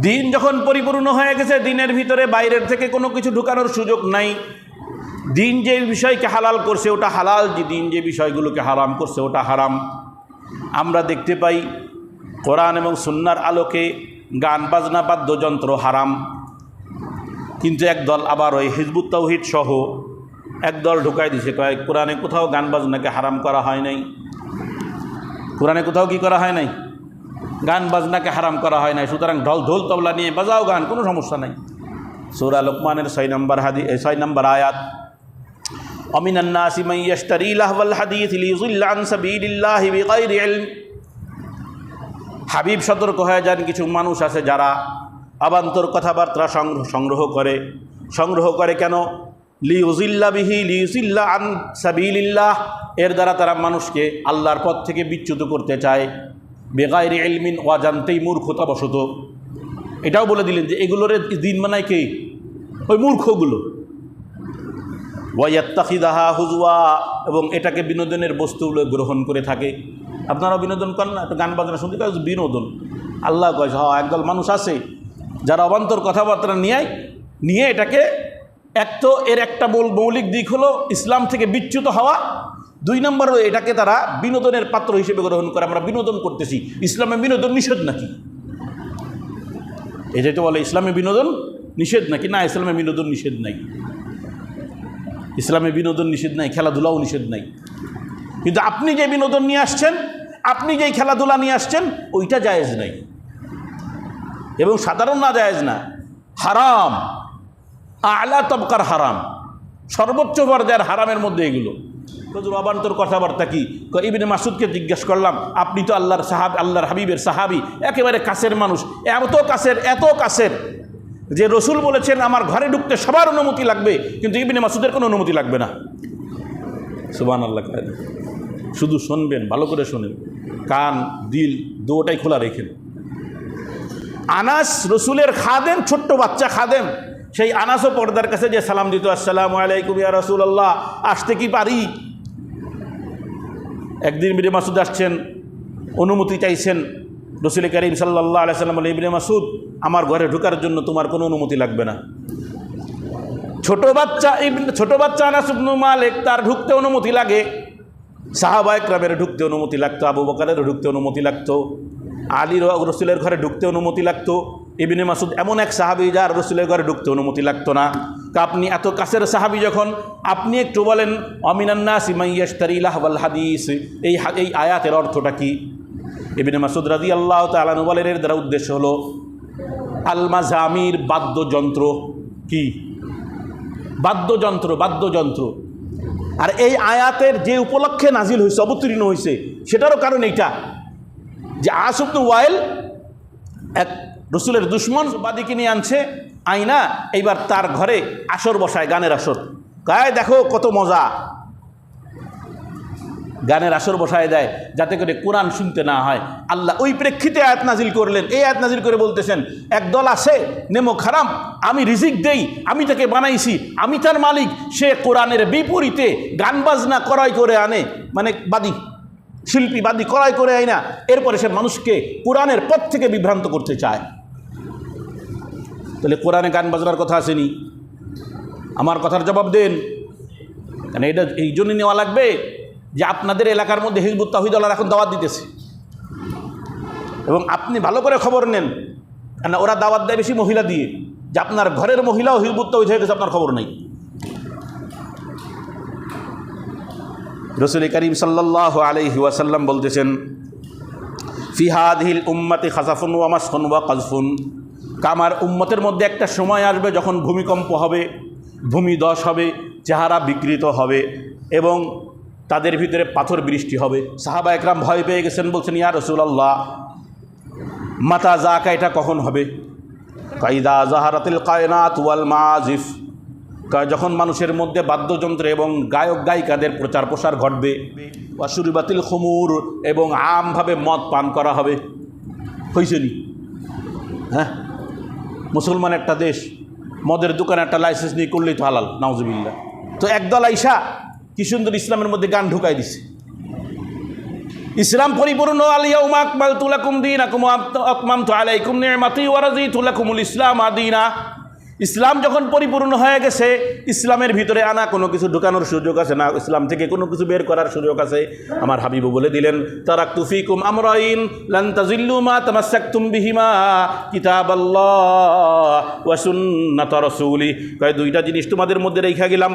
দিন যখন পরিপূর্ণ হয়ে গেছে, দিনের ভিতরে বাইরের থেকে কোনো কিছু ঢুকানোর সুযোগ নাই। দিন যে বিষয়কে হালাল করছে, ওটা হালাল। যে দিন যে বিষয়গুলোকে হারাম করছে, ওটা হারাম। আমরা দেখতে পাই, কোরআন এবং সুন্নার আলোকে গান, বাজনা, বাদ্যযন্ত্র হারাম। কিন্তু একদল আবার ওই হিজবুত তৌহিদ সহ একদল ঢুকাই দিছে, কয়, কোরআনে কোথাও গান, বাজনাকে হারাম করা হয় নাই? কোরআনে কোথাও কি করা হয় নাই? গান বাজনাকে হারাম করা হয় নাই সুতরাং ঢল ঢোল তবলা নিয়ে বাজাও গান কোনো সমস্যা নাই সৌরা লোকমানের ছয় নম্বর হাদি এ, ছয় নম্বর আয়াত ومن الناس من يشتري لهو الحديث ليضل عن سبيل الله بغير علم হাবিব সতর্ক হয়ে যান কিছু মানুষ আছে যারা আবান্তর কথাবার্তা সংগ্রহ সংগ্রহ করে সংগ্রহ করে কেন লিউজিল্লা বিহি লিউজিল্লা আন সাবিলিল্লাহ এর দ্বারা তারা মানুষকে আল্লাহর পথ থেকে বিচ্যুত করতে চায় বেগাইরে এলমিন অজান্তেই মূর্খতাবশত। এটাও বলে দিলেন যে এগুলোর দিন মানায় কে? ওই মূর্খগুলো। ওয়াইয়াত্তাখিদাহা হুজুয়া এবং এটাকে বিনোদনের বস্তুগুলো গ্রহণ করে থাকে। আপনারাও বিনোদন করেন না? একটু গান বাজনা শুনতে পাই বিনোদন। আল্লাহ কয় হ্যাঁ একদল মানুষ আছে, যারা অবান্তর কথাবার্তা নিয়ে নিয়ে এটাকে এক তো এর একটা মৌলিক দিক হলো ইসলাম থেকে বিচ্যুত হওয়া দুই নম্বর এটাকে তারা বিনোদনের পাত্র হিসেবে গ্রহণ করে, আমরা বিনোদন করতেছি। ইসলামে বিনোদন নিষেধ নাকি? যেটা বলে, ইসলামে বিনোদন নিষেধ নাকি? না, ইসলামে বিনোদন নিষেধ নাই। ইসলামে বিনোদন নিষেধ নাই, খেলাধুলাও নিষেধ নাই। কিন্তু আপনি যে বিনোদন নিয়ে আসছেন, আপনি যেই খেলাধুলা নিয়ে আসছেন, ওইটা জায়েজ নাই। এবং সাধারণ না জায়েজ না, হারাম। আলা তবকার হারাম। সর্বোচ্চ পর্যায়ের হারামের মধ্যে এগুলো। হুজুর অবান্তর কথাবার্তা কি? ইবিনে মাসুদকে জিজ্ঞেস করলাম, আপনি তো আল্লাহর সাহাব, আল্লাহর হাবিবের সাহাবি, একেবারে কাছের মানুষ, এত কাছের এত কাছের। যে রসুল বলেছেন, আমার ঘরে ঢুকতে সবার অনুমতি লাগবে, কিন্তু ইবিনে মাসুদের কোনো অনুমতি লাগবে না। সুবান আল্লাহ শুধু শুনবেন, ভালো করে শোনেন। কান, দিল, দুটাই খোলা রেখেন আনাস রসুলের খাদেম, ছোট্ট বাচ্চা খাদেম। সেই আনাসও পর্দার কাছে যে সালাম দিত, আসসালাম আলাইকুম ইয়া রসুল্লাহ আসতে কি পারি? একদিন ইবনে মাসুদ আসছেন, অনুমতি চাইছেন, রসুল করিম সাল্লাহ আলাইসাল্লাম বলে, ইবনে মাসুদ, আমার ঘরে ঢোকার জন্য তোমার কোনো অনুমতি লাগবে না। ছোট বাচ্চা ছোট বাচ্চা আনাস ইবনু মালিক, তার ঢুকতে অনুমতি লাগে। সাহাবা একরামের ঢুকতে অনুমতি লাগতো, আবু বকারের ঢুকতে অনুমতি লাগতো, আলীর রসুলের ঘরে ঢুকতে অনুমতি লাগতো। ইবিনে মাসুদ এমন এক সাহাবি যার রসুলের ঘরে ঢুকতে অনুমতি লাগতো না। আপনি এত কাছের সাহাবি যখন, আপনি একটু বলেন অমিনান্না সিমাইয়াস্তারিলাহবাল হাদিস এই এই আয়াতের অর্থটা কি? ইবিনে মাসুদ রাজি আল্লাহ তালানু বলেন, এর দ্বারা উদ্দেশ্য হলো আলমা জামির বাদ্যযন্ত্র কি? বাদ্যযন্ত্র বাদ্যযন্ত্র। আর এই আয়াতের যে উপলক্ষে নাজিল হয়েছে, অবতীর্ণ হয়েছে, সেটারও কারণ এইটা, যে আসুবন ওয়াইল এক রসুলের দুশ্মন বাদিকে নিয়ে আনছে আইনা এইবার তার ঘরে আসর বসায়, গানের আসর। গায়ে দেখো কত মজা। গানের আসর বসায় দেয়, যাতে করে কোরআন শুনতে না হয়। আল্লাহ ওই প্রেক্ষিতে আয়াত নাজিল করলেন। এই আয়াত নাজিল করে বলতেছেন, এক দল আছে নেমো খারাম আমি রিজিক দেই, আমি তাকে বানাইছি, আমি তার মালিক, সে কোরআনের বিপরীতে গান বাজনা করাই করে আনে। মানে বাদী, শিল্পী বাদী করাই করে আয় না এরপরে সে মানুষকে কোরআনের পথ থেকে বিভ্রান্ত করতে চায়। তাহলে কোরআনে গান বাজনার কথা আসেনি। আমার কথার জবাব দেন। কেন এটা এই জন্য নেওয়া লাগবে যে আপনাদের এলাকার মধ্যে হিজবুত তাহিদুল্লাহ এখন দাওয়াত দিতেছে। এবং আপনি ভালো করে খবর নেন। কেন ওরা দাওয়াত দেয় বেশি মহিলা দিয়ে। যে আপনার ঘরের মহিলাও হিজবুত তাহিদ হয়ে গেছে, আপনার খবর নেই। রসুল করিম সাল্লাহ আলহি ওয়াসাল্লাম বলতেছেন ফিহাদিল উম্মাতে খাসাফুন ওয়ামাসফুন ওয়া কাজফুন কামার উম্মতের মধ্যে একটা সময় আসবে যখন ভূমিকম্প হবে ভূমিদশ হবে, চেহারা বিকৃত হবে এবং তাদের ভিতরে পাথর বৃষ্টি হবে। সাহাবা একরাম ভয় পেয়ে গেছেন, বলছেন, ইয়া রসুলাল্লাহ, মাতা জাকা এটা কখন হবে? কাইদা জাহারাতিল কায়নাত ওয়াল মাজিফ যখন মানুষের মধ্যে বাদ্যযন্ত্র এবং গায়ক গায়িকাদের প্রচার প্রসার ঘটবে অসুরিবাতিল খুমুর এবং আমভাবে মদ পান করা হবে। হয়েছে নি? হ্যাঁ? মুসলমান একটা দেশ, মদের দোকানে একটা লাইসেন্স নিয়ে করলেই তো হালাল নাউজুবিল্লা তো একদল আইসা কি সুন্দর ইসলামের মধ্যে গান ঢুকাই দিছে। ইসলাম পরিপূর্ণ আলিয়া উমা আকমাল তুলাকুম দিন আকুম আকমাম তো আলাইকুম নিয়ামাতি ওয়ারাজি তুলাকুমুল ইসলাম আদিনা। ইসলাম যখন পরিপূর্ণ হয়ে গেছে, ইসলামের ভিতরে আনা কোনো কিছু ঢুকানোর সুযোগ আছে না? ইসলাম থেকে কোনো কিছু বের করার সুযোগ আছে? আমার হাবিবু বলে দিলেন তারা তুফিকুম আমরাইন লান্তাজিল্লুমা তাজিল্লু মা তামাসসাকতুম বিহিমা কিতাবাল্লাহ ওয়া সুন্নাত রাসূলি। কয়, দুইটা জিনিস তোমাদের মধ্যে রেখা গেলাম।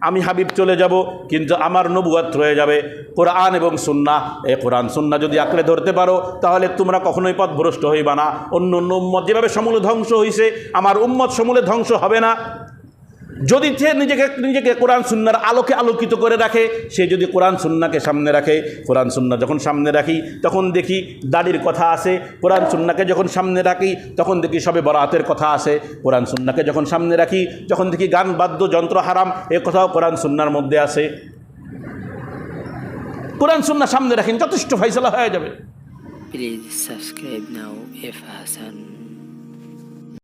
আমি হাবিব চলে যাব, কিন্তু আমার নবুয়াত রয়ে যাবে। কোরআন এবং সুন্না, এ কোরআন সুন্না যদি আঁকড়ে ধরতে পারো, তাহলে তোমরা কখনোই পথভ্রষ্ট হইবা না। অন্য অন্য উম্মত যেভাবে সমূলে ধ্বংস হয়েছে আমার উম্মত সমূলে ধ্বংস হবে না। যদি সে নিজেকে নিজেকে কোরআন সুন্নার আলোকে আলোকিত করে রাখে, সে যদি কোরআন সুন্নাকে সামনে রাখে, কোরআন সুন্না যখন সামনে রাখি, তখন দেখি দাড়ির কথা আসে, কোরআন সুন্নাকে যখন সামনে রাখি, তখন দেখি সবে বরাতের কথা আসে, কোরআন সুন্নাকে যখন সামনে রাখি, যখন দেখি গান, বাদ্য, যন্ত্র, হারাম, এ কথাও কোরআন সুন্নার মধ্যে আসে। কোরআন সুন্না সামনে রাখেন, যথেষ্ট ফয়সলা হয়ে যাবে। Please subscribe now if Hassan.